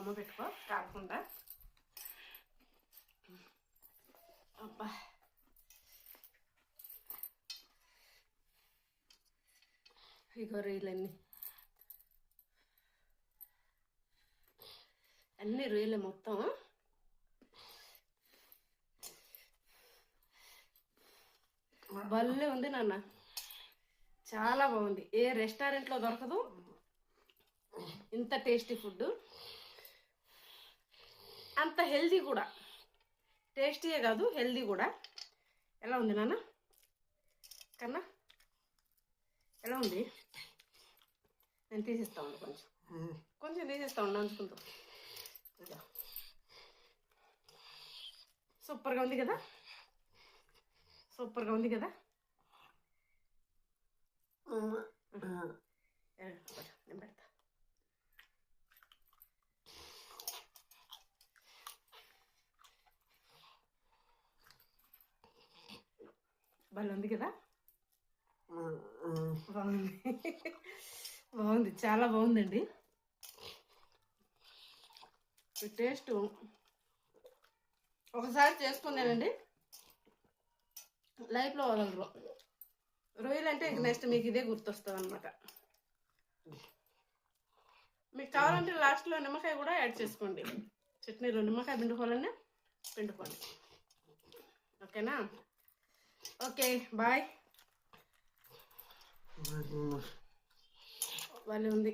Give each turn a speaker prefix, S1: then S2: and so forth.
S1: అమ్మ పెట్టుకో కాకుండా అబ్బా ఇగో రొయ్యలన్నీ అన్ని రొయ్యలే మొత్తం భలే ఉంది నాన్న. చాలా బాగుంది. ఏ రెస్టారెంట్లో దొరకదు. ఇంత టేస్టీ ఫుడ్ అంత హెల్దీ కూడా. టేస్టీయే కాదు హెల్దీ కూడా. ఎలా ఉంది నాన్న? కన్నా? ఎలా ఉంది? నేను తీసేస్తా ఉండు కొంచెం. కొంచెం తీసేస్తా ఉండు అంచుకుంటూ ఇదిగో. సూపర్గా ఉంది కదా? సూపర్గా ఉంది కదా ఏ, పట్టు, నేను పెడతా భలే ఉంది కదా? బాగుంది. బాగుంది. చాలా బాగుందండి. ఈ టేస్ట్. ఒకసారి చేసుకుందానండి లైఫ్లో వదలరు. రొయ్యలు అంటే ఇంక నెక్స్ట్ మీకు ఇదే గుర్తొస్తుంది అనమాట మీకు కావాలంటే లాస్ట్లో నిమ్మకాయ కూడా యాడ్ చేసుకోండి. చట్నీలో నిమ్మకాయ పిండుకోవాలన్నా పిండుకోండి. ఓకేనా? Okay bye. వాళ్ళు ఉంది